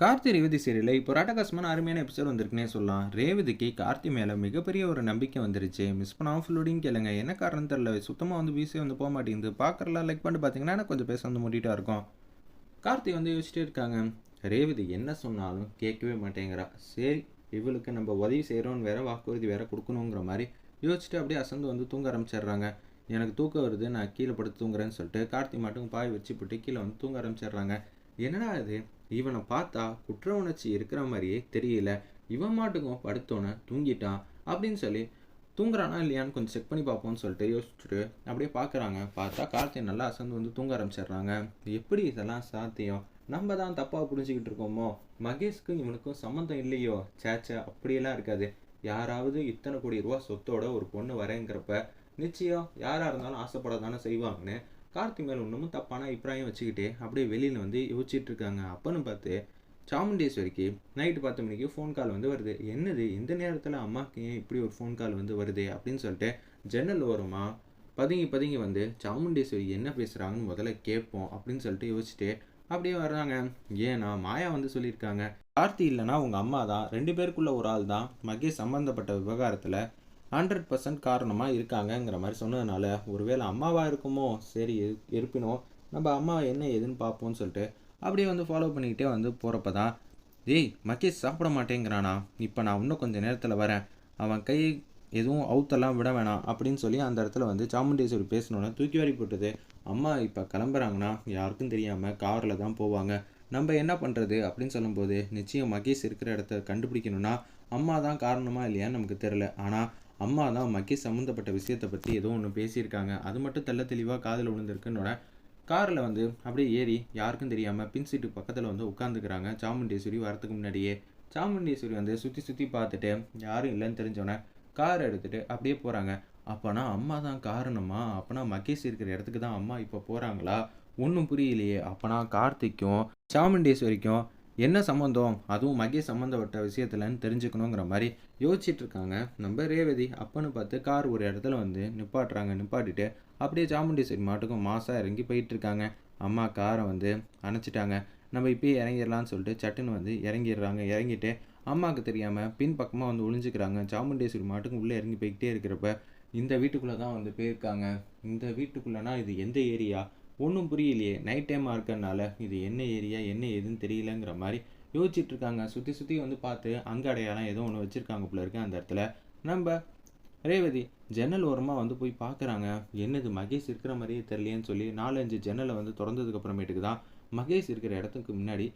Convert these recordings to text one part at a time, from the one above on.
கார்த்தி ரேவதி சீரியலில் இப்போ ராட்டகாசமான அருமையான எபிசோட் வந்திருக்குன்னே சொல்லலாம். ரேவதிக்கு கார்த்தி மேலே மிகப்பெரிய ஒரு நம்பிக்கை வந்துருச்சு. மிஸ் பண்ணாமல் ஃபுல்லோடையும் கேளுங்க. என்ன காரணம் தெரில சுத்தமாக வந்து பிஸி வந்து போக மாட்டேங்குது. பார்க்குறலாம் லைக் பண்ணிட்டு பார்த்தீங்கன்னா எனக்கு கொஞ்சம் பேச வந்து மூட்டிகிட்டா இருக்கும். கார்த்தி வந்து யோசிச்சுட்டே இருக்காங்க. ரேவதி என்ன சொன்னாலும் கேட்கவே மாட்டேங்கிறா. சரி இவளுக்கு நம்ம உதவி செய்கிறோன்னு வேற வாக்குறுதி வேற கொடுக்கணுங்கிற மாதிரி யோசிச்சுட்டு அப்படியே அசந்து வந்து தூங்க ஆரம்பிச்சிடுறாங்க. எனக்கு தூக்கம் வருது நான் கீழே படுத்து தூங்குறேன்னு சொல்லிட்டு கார்த்தி மட்டும் பாய் வச்சு போட்டு கீழே வந்து தூங்க ஆரம்பிச்சிடுறாங்க. என்னடா இது? இவனை பார்த்தா குற்ற உணர்ச்சி இருக்கிற மாதிரியே தெரியல. இவன் மாட்டுக்கும் படுத்தோன்னே தூங்கிட்டான் அப்படின்னு சொல்லி தூங்குறானா இல்லையான்னு கொஞ்சம் செக் பண்ணி பார்ப்போம்னு சொல்லிட்டு யோசிச்சுட்டு அப்படியே பார்க்குறாங்க. பார்த்தா கார்த்தி நல்லா அசந்து வந்து தூங்க ஆரம்பிச்சிடுறாங்க. எப்படி இதெல்லாம் சாத்தியம்? நம்ம தான் தப்பாக புரிஞ்சுக்கிட்டு இருக்கோமோ? மகேஷ்க்கும் இவனுக்கும் சம்மந்தம் இல்லையோ? சேச்சே அப்படியெல்லாம் இருக்காது. யாராவது இத்தனை கோடி ரூபா சொத்தோட ஒரு பொண்ணு வரேங்கிறப்ப நிச்சயம் யாராக இருந்தாலும் ஆசைப்பட தானே செய்வாங்கன்னு கார்த்தி மேலே இன்னமும் தப்பான அபிப்பிராயம் வச்சுக்கிட்டே அப்படியே வெளியில் வந்து யோசிச்சுட்டு இருக்காங்க. அப்போன்னு பார்த்து சாமுண்டேஸ்வரிக்கு நைட்டு பத்து மணிக்கு ஃபோன் கால் வந்து வருது. என்னது? இந்த நேரத்தில் அம்மாவுக்கு ஏன் இப்படி ஒரு ஃபோன் கால் வந்து வருது? அப்படின்னு சொல்லிட்டு ஜன்னல் ஓரமாக பதுங்கி பதுங்கி வந்து சாமுண்டேஸ்வரி என்ன பேசுகிறாங்கன்னு முதல்ல கேட்போம் அப்படின்னு சொல்லிட்டு யோசிச்சுட்டு அப்படியே வர்றாங்க. ஏன்னா மாயா வந்து சொல்லியிருக்காங்க. கார்த்தி இல்லைன்னா உங்கள் அம்மா தான். ரெண்டு பேருக்குள்ள ஒரு ஆள் தான். மகேஷ் சம்மந்தப்பட்ட விவகாரத்தில் ஹண்ட்ரட் பர்சன்ட் காரணமாக இருக்காங்கங்கிற மாதிரி சொன்னதுனால ஒருவேளை அம்மாவாக இருக்குமோ சரி இருப்பினோ நம்ம அம்மா என்ன ஏதுன்னு பார்ப்போம்னு சொல்லிட்டு அப்படியே வந்து ஃபாலோ பண்ணிக்கிட்டே வந்து போகிறப்ப தான் ஏய் மகேஷ் சாப்பிட மாட்டேங்கிறானா? இப்போ நான் இன்னும் கொஞ்சம் நேரத்தில் வரேன். அவன் கை எதுவும் அவுத்தெல்லாம் விட வேணாம் அப்படின்னு சொல்லி அந்த இடத்துல வந்து சாமுண்டேஸ்வரி பேசணுன்னு தூக்கி வாரி போட்டது. அம்மா இப்போ கிளம்புறாங்கன்னா யாருக்கும் தெரியாமல் காரில் தான் போவாங்க. நம்ம என்ன பண்ணுறது அப்படின்னு சொல்லும்போது நிச்சயம் மகேஷ் இருக்கிற இடத்த கண்டுபிடிக்கணும்னா அம்மா தான் காரணமாக இல்லையான்னு நமக்கு தெரில ஆனால் அம்மா தான் மகேஷ் சம்மந்தப்பட்ட விஷயத்தை பற்றி ஏதோ ஒன்று பேசியிருக்காங்க. அது மட்டும் தெல்ல தெளிவாக காதில் விழுந்திருக்குன்னோட காரில் வந்து அப்படியே ஏறி யாருக்கும் தெரியாமல் பின் சீட்டு பக்கத்தில் வந்து உட்காந்துக்கிறாங்க சாமுண்டேஸ்வரி வரத்துக்கு முன்னாடியே. சாமுண்டேஸ்வரி வந்து சுற்றி சுற்றி பார்த்துட்டு யாரும் இல்லைன்னு தெரிஞ்சோன்னே கார் எடுத்துகிட்டு அப்படியே போகிறாங்க அப்போனா அம்மா தான் காரணமா? அப்போனா மகேஷ் இருக்கிற இடத்துக்கு தான் அம்மா இப்போ போகிறாங்களா ஒன்றும் புரியலையே. அப்போனா கார்த்திக்கும் சாமுண்டேஸ்வரிக்கும் என்ன சம்மந்தம் அதுவும் மகேஷ் சம்மந்தப்பட்ட விஷயத்துலன்னு தெரிஞ்சுக்கணுங்கிற மாதிரி யோசிச்சுட்டு இருக்காங்க நம்ம ரேவதி அப்பன்னு பார்த்து கார் ஒரு இடத்துல வந்து நிப்பாட்டுறாங்க. நிப்பாட்டிட்டு அப்படியே சாமுண்டேஸ்வரி மாட்டுக்கும் மாசாக இறங்கி போயிட்டு இருக்காங்க அம்மா காரை வந்து அணைச்சிட்டாங்க. நம்ம இப்பயே இறங்கிடலாம்னு சொல்லிட்டு சட்டுன்னு வந்து இறங்கிடுறாங்க. இறங்கிட்டு அம்மாவுக்கு தெரியாமல் பின் பக்கமாக வந்து ஒளிஞ்சுக்கிறாங்க. சாமுண்டேஸ்வரி மாட்டுக்கும் உள்ளே இறங்கி போய்கிட்டே இருக்கிறப்ப இந்த வீட்டுக்குள்ளே தான் வந்து போயிருக்காங்க. இந்த வீட்டுக்குள்ளேனா இது எந்த ஏரியா? ஒன்றும் புரியலையே. நைட் டைமாக இருக்கறனால இது என்ன ஏரியா என்ன ஏதுன்னு தெரியலங்கிற மாதிரி யோசிச்சுட்டு இருக்காங்க. சுற்றி சுற்றி வந்து பார்த்து அங்கே அடையாளம் ஏதோ ஒன்று வச்சுருக்காங்க போல இருக்கு அந்த இடத்துல. நம்ம ரேவதி ஜன்னல் ஓரமாக வந்து போய் பார்க்குறாங்க. என்னது மகேஷ் இருக்கிற மாதிரியே தெரியலையேன்னு சொல்லி நாலஞ்சு ஜன்னலை வந்து திறந்ததுக்கு அப்புறமேட்டுக்கு தான் மகேஷ் இருக்கிற இடத்துக்கு முன்னாடி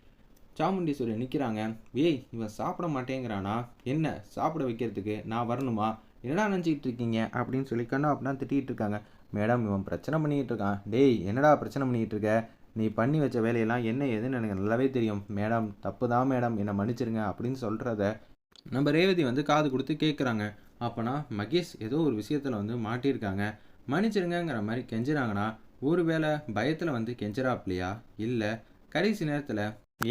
சாமுண்டீஸ்வரி நிற்கிறாங்க ஏய் இவன் சாப்பிட மாட்டேங்கிறானா? என்ன சாப்பிட வைக்கிறதுக்கு நான் வரணுமா? என்னடா நினச்சிக்கிட்டு இருக்கீங்க? அப்படின்னு சொல்லி கண்ணா அப்படின்னா திட்டிகிட்டு இருக்காங்க. மேடம் இவன் பிரச்சனை பண்ணிக்கிட்டு இருக்கான். டேய் என்னடா பிரச்சனை பண்ணிக்கிட்டு இருக்க? நீ பண்ணி வச்ச வேலையெல்லாம் என்ன ஏதுன்னு எனக்கு நல்லாவே தெரியும். மேடம் தப்பு தான் மேடம். என்னை மன்னிச்சிருங்க அப்படின்னு சொல்கிறத நம்ம ரேவதி வந்து காது கொடுத்து கேட்குறாங்க அப்போனா மகேஷ் ஏதோ ஒரு விஷயத்தில் வந்து மாட்டியிருக்காங்க. மன்னிச்சிருங்கிற மாதிரி கெஞ்சுறாங்கன்னா ஒருவேளை பயத்தில் வந்து கெஞ்சிராப்லையா இல்லை கடைசி நேரத்தில்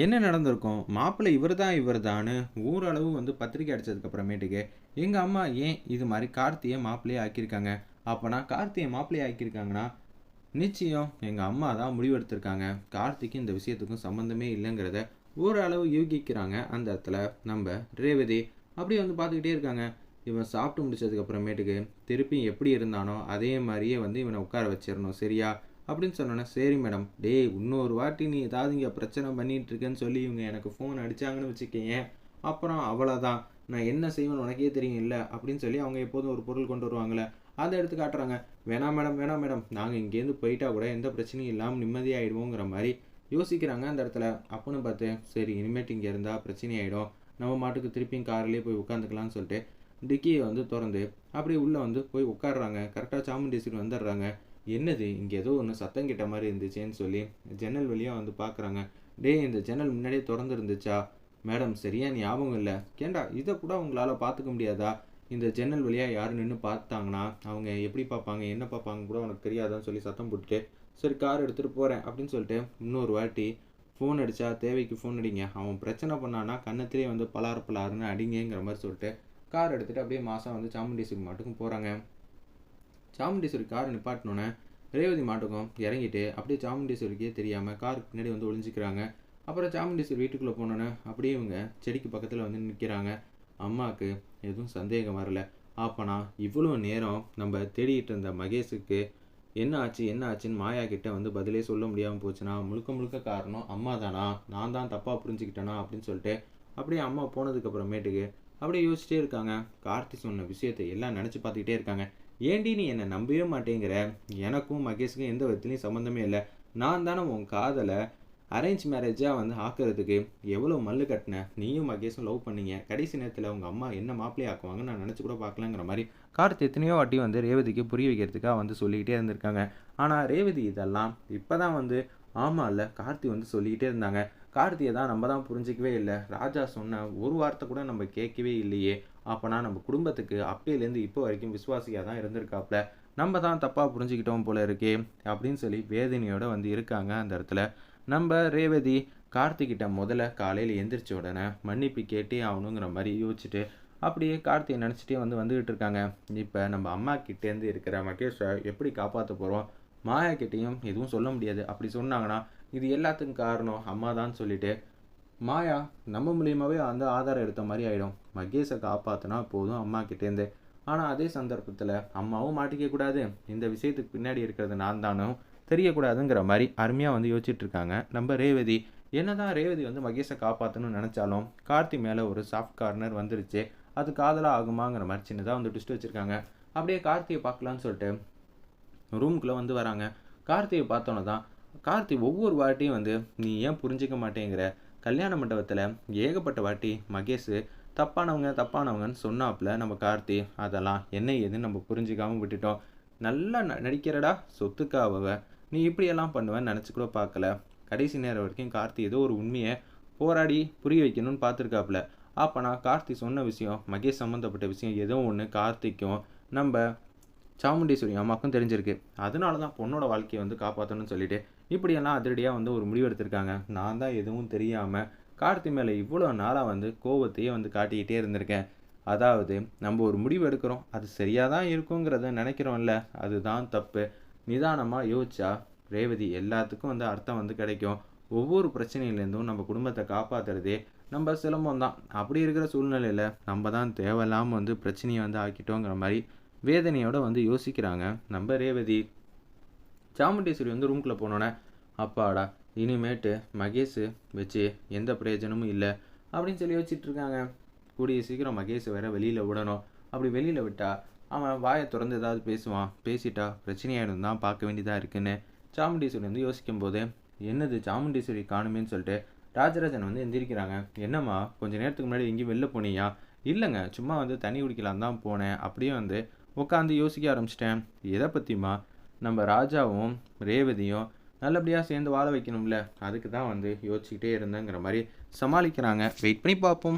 என்ன நடந்திருக்கும்? மாப்பிள்ளை இவர் தான் இவர் தான்னு ஊரளவு வந்து பத்திரிக்கை அடிச்சதுக்கு அப்புறமேட்டுக்கு எங்கள் அம்மா ஏன் இது மாதிரி கார்த்தியை மாப்பிள்ளையே ஆக்கியிருக்காங்க? அப்போனா கார்த்தியை மாப்பிள்ளையே ஆக்கியிருக்காங்கன்னா நிச்சயம் எங்கள் அம்மா தான் முடிவெடுத்திருக்காங்க. கார்த்திக்கு இந்த விஷயத்துக்கும் சம்மந்தமே இல்லைங்கிறத ஓரளவு யூகிக்கிறாங்க அந்த இடத்துல நம்ம ரேவதி. அப்படியே வந்து பார்த்துக்கிட்டே இருக்காங்க. இவன் சாப்பிட்டு முடிச்சதுக்கு அப்புறமேட்டுக்கு திருப்பி எப்படி இருந்தானோ அதே மாதிரியே வந்து இவனை உட்கார வச்சிடணும் சரியா? அப்படின்னு சொன்னோன்னே சரி மேடம். டேய் இன்னொரு வாட்டி நீ ஏதாவது இங்கே பிரச்சனை பண்ணிகிட்டு இருக்கேன்னு சொல்லி இவங்க எனக்கு ஃபோன் அடிச்சாங்கன்னு வச்சுக்கேன் அப்புறம் அவ்வளோதான் நான் என்ன செய்வேன்னு உனக்கே தெரியும் இல்லை அப்படின்னு சொல்லி அவங்க எப்போதும் ஒரு பொருள் கொண்டு வருவாங்களே அதை எடுத்து காட்டுறாங்க. வேணாம் மேடம் வேணாம் மேடம் நாங்கள் இங்கேருந்து போயிட்டா கூட எந்த பிரச்சனையும் இல்லாமல் நிம்மதியாகிடுவோங்கிற மாதிரி யோசிக்கிறாங்க அந்த இடத்துல. அப்பன்னு பார்த்து சரி இனிமேட்டு இங்கே இருந்தால் பிரச்சனையாயிடும். நம்ம மாட்டுக்கு திருப்பியும் கார்லேயே போய் உட்காந்துக்கலாம்னு சொல்லிட்டு டிக்கியை வந்து திறந்து அப்படியே உள்ளே வந்து போய் உட்காடுறாங்க கரெக்டாக சாமுண்டேஸ்வரி வந்துடுறாங்க. என்னது இங்கே ஏதோ ஒன்று சத்தம் கிட்ட மாதிரி இருந்துச்சேன்னு சொல்லி ஜன்னல் வழியாக வந்து பார்க்குறாங்க. டேய் இந்த ஜன்னல் முன்னாடியே திறந்துருந்துச்சா? மேடம் சரியா ஞாபகம் இல்லை. கேண்டா இதை கூட உங்களால் பார்த்துக்க முடியாதா? இந்த ஜன்னல் வழியாக யார் நின்று பார்த்தாங்கன்னா அவங்க எப்படி பார்ப்பாங்க என்ன பார்ப்பாங்க கூட உனக்கு தெரியாதான்னு சொல்லி சத்தம் போட்டுட்டு சரி கார் எடுத்துகிட்டு போகிறேன் அப்படின்னு சொல்லிட்டு இன்னொரு வாட்டி ஃபோன் அடித்தா தேவைக்கு ஃபோன் அடிங்க. அவன் பிரச்சனை பண்ணானா கன்னத்திலே வந்து பலார் பலாருன்னு அடிங்கிற மாதிரி சொல்லிட்டு கார் எடுத்துகிட்டு அப்படியே மாதம் வந்து சாமுண்டீஸ்வரி மாட்டுக்கும் போகிறாங்க சாமுண்டீஸ்வரி கார் நிப்பாட்டினோன்னே ரேவதி மாட்டுக்கும் இறங்கிட்டு அப்படியே சாமுண்டீஸ்வரிக்கே தெரியாமல் காருக்கு பின்னாடி வந்து ஒளிஞ்சிக்கிறாங்க. அப்புறம் சாமுண்டீஸ்வரி வீட்டுக்குள்ளே போனோன்னே அப்படியே இவங்க செடிக்கு பக்கத்தில் வந்து நிற்கிறாங்க அம்மாவுக்கு எதுவும் சந்தேகம் வரல. அப்போனா இவ்வளோ நேரம் நம்ம தேடிட்டு இருந்த மகேஷுக்கு என்ன ஆச்சு என்ன ஆச்சுன்னு மாயா கிட்ட வந்து பதிலே சொல்ல முடியாமல் போச்சுன்னா முழுக்க முழுக்க காரணம் அம்மா தானா? நான் தான் தப்பாக புரிஞ்சுக்கிட்டேனா? அப்படின்னு சொல்லிட்டு அப்படியே அம்மா போனதுக்கப்புறமேட்டுக்கு அப்படியே யோசிச்சிட்டே இருக்காங்க. கார்த்தி சொன்ன விஷயத்தை எல்லாம் நினச்சி பார்த்துக்கிட்டே இருக்காங்க. ஏண்டி நீ என்னை நம்பவே மாட்டேங்கிற? எனக்கும் மகேஷுக்கும் எந்த விதத்துலையும் சம்மந்தமே இல்லை. நான் தானே உன் காதலை அரேஞ்ச் மேரேஜாக வந்து ஆக்கிறதுக்கு எவ்வளோ மல்லு கட்டினேன் நீயும் மகேஷும் லவ் பண்ணீங்க. கடைசி நேரத்தில் உங்கள் அம்மா என்ன மாப்பிள்ளை ஆக்குவாங்க நான் நினச்சி கூட பார்க்கலங்கிற மாதிரி கார்த்தி எத்தனையோ வாட்டி வந்து ரேவதிக்கு புரிய வைக்கிறதுக்காக வந்து சொல்லிக்கிட்டே இருந்திருக்காங்க. ஆனால் ரேவதி இதெல்லாம் இப்போ தான் வந்து ஆமாம் இல்லை கார்த்தி வந்து சொல்லிக்கிட்டே இருந்தாங்க. கார்த்தியை தான் நம்ம தான் புரிஞ்சிக்கவே இல்லை. ராஜா சொன்ன ஒரு வார்த்தை கூட நம்ம கேட்கவே இல்லையே. அப்போனா நம்ம குடும்பத்துக்கு அப்பையிலேருந்து இப்போ வரைக்கும் விசுவாசியாக தான் இருந்திருக்காப்ல. நம்ம தான் தப்பாக புரிஞ்சுக்கிட்டோம் போல இருக்கே அப்படின்னு சொல்லி வேதனையோடு வந்து இருக்காங்க அந்த இடத்துல. நம்ம ரேவதி கார்த்திகிட்ட முதல்ல காலையில் எந்திரிச்ச உடனே மன்னிப்பு கேட்டே ஆகணுங்கிற மாதிரி யோசிச்சுட்டு அப்படியே கார்த்தியை நினச்சிட்டே வந்து வந்துக்கிட்டு இருக்காங்க. இப்போ நம்ம அம்மா கிட்டேருந்து இருக்கிற மகேஷை எப்படி காப்பாற்ற போகிறோம் மாயா கிட்டேயும் எதுவும் சொல்ல முடியாது. அப்படி சொன்னாங்கன்னா இது எல்லாத்துக்கும் காரணம் அம்மா தான் சொல்லிட்டு மாயா நம்ம மூலியமாகவே அந்த ஆதாரம் எடுத்த மாதிரி ஆகிடும் மகேஷை காப்பாற்றினா போதும் அம்மா கிட்டேருந்து ஆனால் அதே சந்தர்ப்பத்தில் அம்மாவும் மாட்டிக்க கூடாது. இந்த விஷயத்துக்கு பின்னாடி இருக்கிறது நான் தானும் தெரியக்கூடாதுங்கிற மாதிரி அருமையாக வந்து யோசிச்சுட்ருக்காங்க. நம்ம ரேவதி என்னதான் ரேவதி வந்து மகேஷை காப்பாற்றணும்னு நினச்சாலும் கார்த்தி மேலே ஒரு சாஃப்ட் கார்னர் வந்துருச்சு. அது காதலாக ஆகுமாங்கிற மாதிரி சின்னதாக வந்து ட்விஸ்ட் வச்சுருக்காங்க. அப்படியே கார்த்தியை பார்க்கலான்னு சொல்லிட்டு ரூமுக்குள்ளே வந்து வராங்க. கார்த்தியை பார்த்தோன்னே தான் கார்த்தி ஒவ்வொரு வாட்டியும் வந்து நீ ஏன் புரிஞ்சிக்க மாட்டேங்கிற? கல்யாண மண்டபத்தில் ஏகப்பட்ட வாட்டி மகேஷ் தப்பானவங்க தப்பானவங்கன்னு சொன்னாப்புல நம்ம கார்த்தி. அதெல்லாம் என்ன ஏதுன்னு நம்ம புரிஞ்சிக்காமல் விட்டுட்டோம். நல்லா ந நடிக்கிறடா சொத்துக்காவ நீ இப்படியெல்லாம் பண்ணுவேன்னு நினச்சி கூட பார்க்கல. கடைசி நேரம் வரைக்கும் கார்த்தி ஏதோ ஒரு உண்மையை போராடி புரிய வைக்கணும்னு பார்த்துருக்காப்புல. அப்போனா கார்த்தி சொன்ன விஷயம் மகேஷ் சம்மந்தப்பட்ட விஷயம் ஏதோ ஒன்று கார்த்திக்கும் நம்ம சாமுண்டீஸ்வரி அம்மாவுக்கும் தெரிஞ்சிருக்கு. அதனால தான் பொண்ணோட வாழ்க்கையை வந்து காப்பாற்றணும்னு சொல்லிட்டு இப்படியெல்லாம் அதிரடியாக வந்து ஒரு முடிவு எடுத்திருக்காங்க. நான் தான் எதுவும் தெரியாமல் கார்த்தி மேலே இவ்வளோ நாளாக வந்து கோவத்தையே வந்து காட்டிக்கிட்டே இருந்திருக்கேன். அதாவது நம்ம ஒரு முடிவு எடுக்கிறோம். அது சரியாக தான் இருக்குங்கிறத நினைக்கிறோம்ல. அதுதான் தப்பு. நிதானமாக யோசிச்சா ரேவதி எல்லாத்துக்கும் வந்து அர்த்தம் வந்து கிடைக்கும். ஒவ்வொரு பிரச்சனையிலேருந்தும் நம்ம குடும்பத்தை காப்பாற்றுறதே நம்ம சிலம்பம் தான். அப்படி இருக்கிற சூழ்நிலையில் நம்ம தான் தேவையில்லாமல் வந்து பிரச்சனையை வந்து ஆக்கிட்டோங்கிற மாதிரி வேதனையோடு வந்து யோசிக்கிறாங்க நம்ம ரேவதி. சாமுண்டேஸ்வரி வந்து ரூம்குள்ளே போனோன்னே அப்பாடா இனிமேட்டு மகேஷ் வச்சு எந்த பிரயோஜனமும் இல்லை அப்படின்னு சொல்லி வச்சிட்டு இருக்காங்க. கூடிய சீக்கிரம் மகேஷ் வேற வெளியில் விடணும். அப்படி வெளியில் விட்டால் அவன் வாயை திறந்து ஏதாவது பேசுவான். பேசிட்டா பிரச்சனையாயிடும் தான் பார்க்க வேண்டியதாக இருக்குன்னு சாமுண்டீஸ்வரி வந்து யோசிக்கும் போது என்னது சாமுண்டீஸ்வரி காணுமேன்னு சொல்லிட்டு ராஜராஜன் வந்து எந்திரிக்கிறாங்க. என்னம்மா கொஞ்ச நேரத்துக்கு முன்னாடி எங்கேயும் வெளில போனியா? இல்லைங்க சும்மா வந்து தண்ணி குடிக்கலாம் தான் போனேன். அப்படியே வந்து உட்காந்து யோசிக்க ஆரம்பிச்சிட்டேன். எதை பற்றியுமா நம்ம ராஜாவும் ரேவதியும் நல்லபடியாக சேர்ந்து வாழ வைக்கணும்ல. அதுக்கு தான் வந்து யோசிச்சுக்கிட்டே இருந்தேங்கிற மாதிரி சமாளிக்கிறாங்க. வெயிட் பண்ணி பார்ப்போம்.